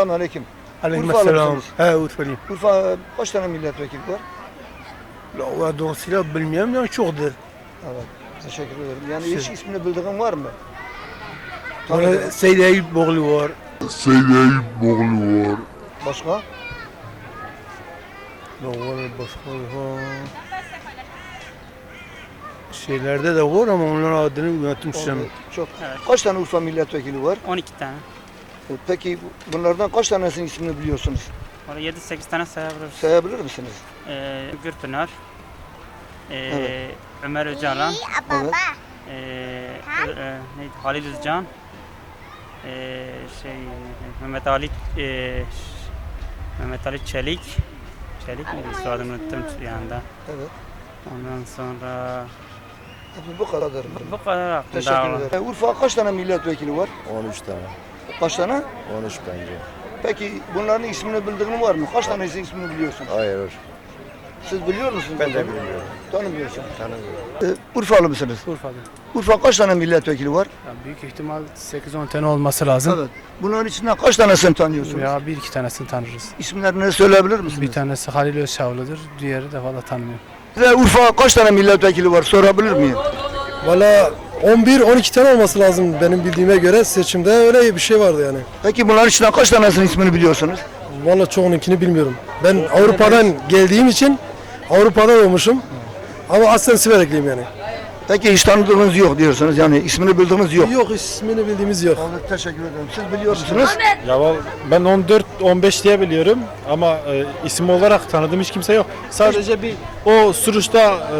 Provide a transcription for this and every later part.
Selamun aleyküm. Aleykümselam. He Urfalıyım. Urfa kaç tane milletvekili var? La o dolayısıyla bilmiyorum ya çoktur. Evet. Teşekkür ederim. Yani hiç ismini bildiğin var mı? Sonra Tanıdığın. Seyyid Eyüp Boğlu var. Başka? La var başka var. Şeylerde de var ama onların adını sistemi. Çok. Kaç tane Urfa milletvekili var? 12 tane. Peki bu- bunlardan kaç tanesinin ismini biliyorsunuz? Orada 7-8 tane sayabiliriz. Sayabilir misiniz? Ee, Gürpınar, ee, Evet. Ömer Öcalan, Evet. ee, e, neydi? Halil Özcan, ee, şey Mehmet Ali ee, Mehmet Ali Çelik, Çelik miydi? Soyadını unuttum bir anda. Evet. Ondan sonra bu kadardır. bu kadar aklımda Teşekkür ederim. E, Urfa kaç tane milletvekili var? 13 tane. Kaç tane? 13 bence. Peki bunların ismini bildiğin var mı? Kaç tanesi ismini biliyorsun? Hayır. Siz biliyor musunuz? Ben de bilmiyorum. Tanımıyorsun. Tanımıyorum. E, Urfalı mısınız? Urfa'da. Urfa kaç tane milletvekili var? Ya büyük ihtimal 8-10 tane olması lazım. Evet. Bunların içinden kaç tanesini tanıyorsunuz? Ya bir iki tanesini tanırız. İsimlerini söyleyebilir misiniz? Bir tanesi Halil Özşavlı'dır, diğeri de valla tanımıyorum. Ve Urfa kaç tane milletvekili var sorabilir miyim? Valla 11-12 tane olması lazım benim bildiğime göre seçimde öyle bir şey vardı yani. Peki bunların içinden kaç tanesinin ismini biliyorsunuz? Valla çoğununkini bilmiyorum. Ben Avrupa'dan geldiğim için Avrupa'da olmuşum. Ama aslen Siverekliyim yani. Peki hiç tanıdığınız yok diyorsunuz yani ismini bildiğiniz yok. Yok ismini bildiğimiz yok. Vallahi teşekkür ederim. Siz biliyor musunuz? Ya val- ben 14 15 diye biliyorum ama e, isim olarak tanıdığım hiç kimse yok. Sadece bir o Suruç'ta e,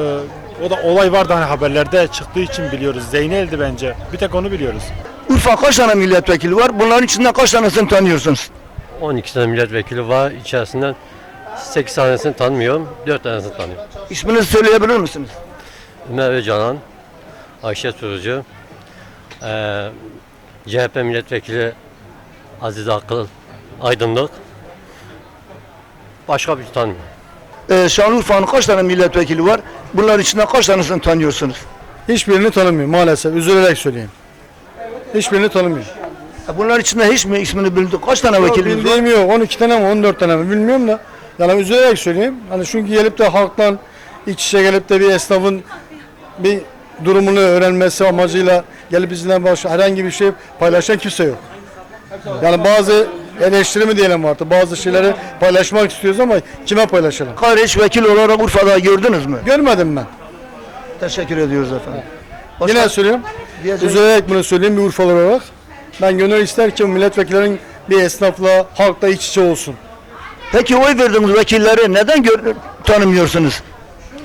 o da olay vardı hani haberlerde çıktığı için biliyoruz. Zeynel'di bence. Bir tek onu biliyoruz. Urfa kaç tane milletvekili var? Bunların içinden kaç tanesini tanıyorsunuz? 12 tane milletvekili var. İçerisinden 8 tanesini tanımıyorum, 4 tanesini tanıyorum. İsmini söyleyebilir misiniz? Ömer Öcalan, Ayşe Turucu, eee CHP milletvekili Aziz Akıl Aydınlık. Başka bir şey tanımıyorum. Ee, Şanlıurfa'nın kaç tane milletvekili var? Bunların içinden kaç tanesini tanıyorsunuz? Hiçbirini tanımıyorum maalesef. Üzülerek söyleyeyim. Hiçbirini tanımıyorum. Ha, Bunların içinde hiç mi ismini bildik? Kaç tane Yok, vekilimiz var? bildiğim yok. 12 tane mi 14 tane mi bilmiyorum da. Yani üzülerek söyleyeyim. Hani çünkü gelip de halktan iç içe gelip de bir esnafın bir durumunu öğrenmesi amacıyla gelip bizden başka herhangi bir şey paylaşan kimse yok. Yani bazı eleştiri mi diyelim artık bazı şeyleri paylaşmak istiyoruz ama kime paylaşalım? Hiç vekil olarak Urfa'da gördünüz mü? Görmedim ben. Teşekkür ediyoruz efendim. Başka Yine söylüyorum. diyeceğim- Üzülerek bunu söyleyeyim bir Urfalı olarak. Ben gönül ister ki milletvekillerin bir esnafla, halkla iç içe olsun. Peki oy verdiğiniz vekilleri neden gör- tanımıyorsunuz?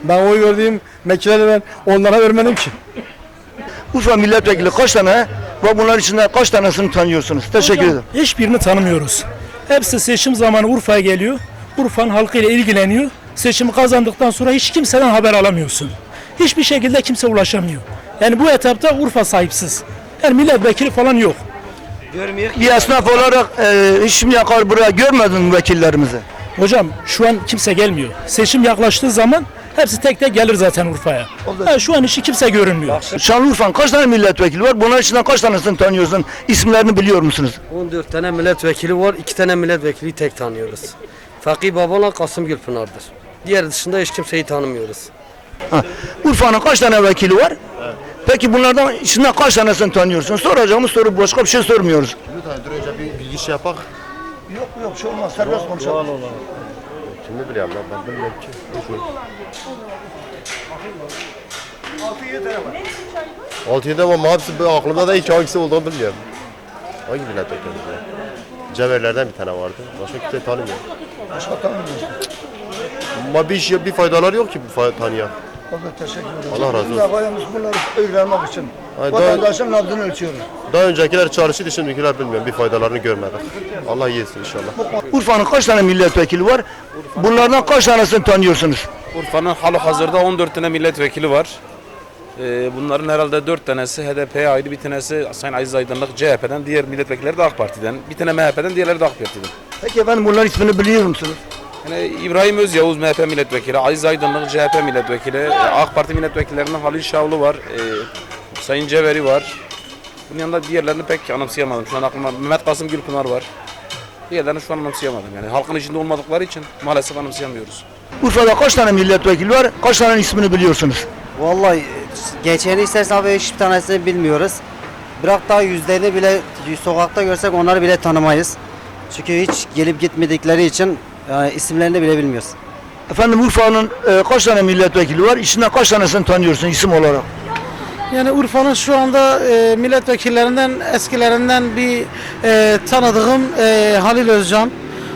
Ben oy verdiğim vekilleri ben onlara vermedim ki. Urfa milletvekili kaç tane ve bunların içinde kaç tanesini tanıyorsunuz? Teşekkür ederim. Hiçbirini tanımıyoruz. Hepsi seçim zamanı Urfa'ya geliyor. Urfa'nın halkıyla ilgileniyor. Seçimi kazandıktan sonra hiç kimseden haber alamıyorsun. Hiçbir şekilde kimse ulaşamıyor. Yani bu etapta Urfa sahipsiz. Yani milletvekili falan yok. Bir esnaf olarak e, hiç şimdiye kadar buraya görmedin mi vekillerimizi? Hocam şu an kimse gelmiyor. Seçim yaklaştığı zaman hepsi tek tek gelir zaten Urfa'ya. Ha, şu an hiç kimse görünmüyor. Şanlıurfa'nın kaç tane milletvekili var? Bunların içinden kaç tanesini tanıyorsun? İsimlerini biliyor musunuz? 14 tane milletvekili var, 2 tane milletvekili tek tanıyoruz. Fakih Baba'la Kasım Gülpınar'dır. Diğer dışında hiç kimseyi tanımıyoruz. Ha. Urfa'nın kaç tane vekili var? Peki bunlardan içinden kaç tanesini tanıyorsun? Soracağımız soru başka bir şey sormuyoruz. Dur önce bir bilgi şey yapak. Yok yok şey olmaz. Serbest konuşalım. Şimdi biliyorum lan ben bilmiyorum ki. Altı yedi ama hepsi böyle aklımda da hiç hangisi olduğunu bilmiyorum. Hangi milletvekili ya? Cevherlerden bir tane vardı. Başka kimse tanımıyor. Başka tanımıyoruz. Ama bir, şey, bir faydaları yok ki bu fa- tanıyan. Allah teşekkür ederim. Allah razı olsun. Gayemiz bunları öğrenmek için. Ay, Vatandaşın nabzını ölçüyoruz. Daha öncekiler çalışıyordu şimdikiler bilmiyorum. Bir faydalarını görmedik. Allah iyi etsin inşallah. Urfa'nın kaç tane milletvekili var? Bunlardan kaç tanesini tanıyorsunuz? Urfa'nın halı hazırda 14 tane milletvekili var. Ee, bunların herhalde 4 tanesi HDP'ye ait, bir tanesi Sayın Aziz Aydınlık CHP'den, diğer milletvekilleri de AK Parti'den, bir tane MHP'den, diğerleri de AK Parti'den. Peki efendim bunların ismini biliyor musunuz? Yani İbrahim Özyavuz MHP milletvekili, Aziz Aydınlık CHP milletvekili, e, AK Parti milletvekillerinden Halil Şavlı var, e, Sayın Ceveri var. Bunun yanında diğerlerini pek anımsayamadım. Şu an aklıma Mehmet Kasım Gülpınar var. Diğerlerini şu an anımsayamadım. Yani halkın içinde olmadıkları için maalesef anımsayamıyoruz. Urfa'da kaç tane milletvekili var? Kaç tane ismini biliyorsunuz? Vallahi geçeni istersen abi hiçbir tanesini bilmiyoruz. Bırak daha yüzlerini bile sokakta görsek onları bile tanımayız. Çünkü hiç gelip gitmedikleri için yani isimlerini bile bilmiyoruz. Efendim Urfa'nın e, kaç tane milletvekili var? İçinden kaç tanesini tanıyorsun isim olarak? Yani Urfa'nın şu anda e, milletvekillerinden eskilerinden bir e, tanıdığım e, Halil Özcan.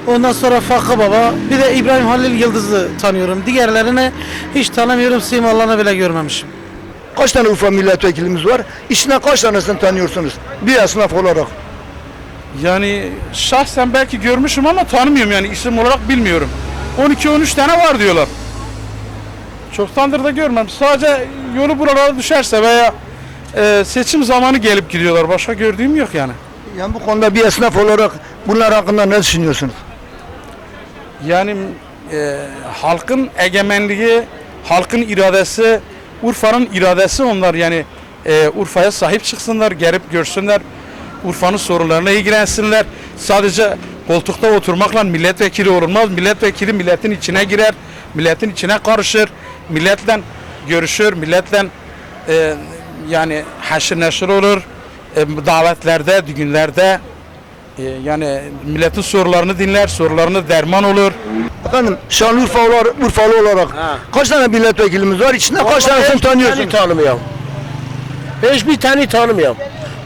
Ondan sonra Fakı Baba. Bir de İbrahim Halil Yıldız'ı tanıyorum. Diğerlerini hiç tanımıyorum. Simalarını bile görmemişim. Kaç tane Urfa milletvekilimiz var? İçinden kaç tanesini tanıyorsunuz? Bir esnaf olarak. Yani şahsen belki görmüşüm ama tanımıyorum yani isim olarak bilmiyorum. 12-13 tane var diyorlar. Çoktandır da görmem. Sadece yolu buralara düşerse veya e, seçim zamanı gelip gidiyorlar. Başka gördüğüm yok yani. Yani bu konuda bir esnaf olarak bunlar hakkında ne düşünüyorsunuz? Yani e, halkın egemenliği, halkın iradesi, Urfa'nın iradesi onlar yani e, Urfa'ya sahip çıksınlar, gelip görsünler, Urfa'nın sorunlarına ilgilensinler. Sadece koltukta oturmakla milletvekili olmaz. Milletvekili milletin içine girer, milletin içine karışır, milletle görüşür, milletle e, yani haşır neşir olur, e, davetlerde, düğünlerde e, yani milletin sorularını dinler, sorularını derman olur. Efendim Şanlıurfa olarak, Urfalı olarak kaç tane milletvekilimiz var? İçinden kaç tanesini tanıyorsunuz? tanımıyorum. Hiçbir tane tanımıyorum.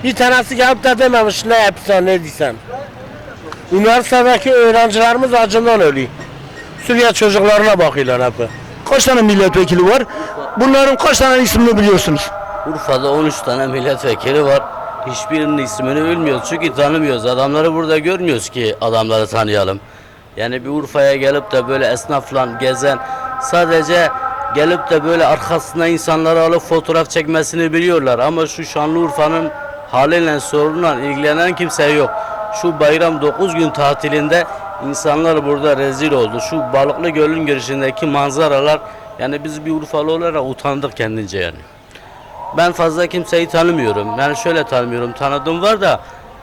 Bir tanesi gelip de dememiş ne yapsan ne diysen. Üniversitedeki öğrencilerimiz acından ölüyor. Suriye çocuklarına bakıyorlar hep. Kaç tane milletvekili var? Bunların kaç tane ismini biliyorsunuz? Urfa'da 13 tane milletvekili var. Hiçbirinin ismini bilmiyoruz çünkü tanımıyoruz. Adamları burada görmüyoruz ki adamları tanıyalım. Yani bir Urfa'ya gelip de böyle esnafla gezen sadece gelip de böyle arkasına insanları alıp fotoğraf çekmesini biliyorlar. Ama şu Şanlıurfa'nın haliyle sorunla ilgilenen kimse yok. Şu bayram 9 gün tatilinde insanlar burada rezil oldu. Şu Balıklı Göl'ün girişindeki manzaralar yani biz bir Urfalı olarak utandık kendince yani. Ben fazla kimseyi tanımıyorum. Yani şöyle tanımıyorum. Tanıdığım var da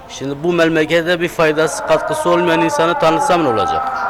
şimdi bu memlekete bir faydası katkısı olmayan insanı tanısam ne olacak?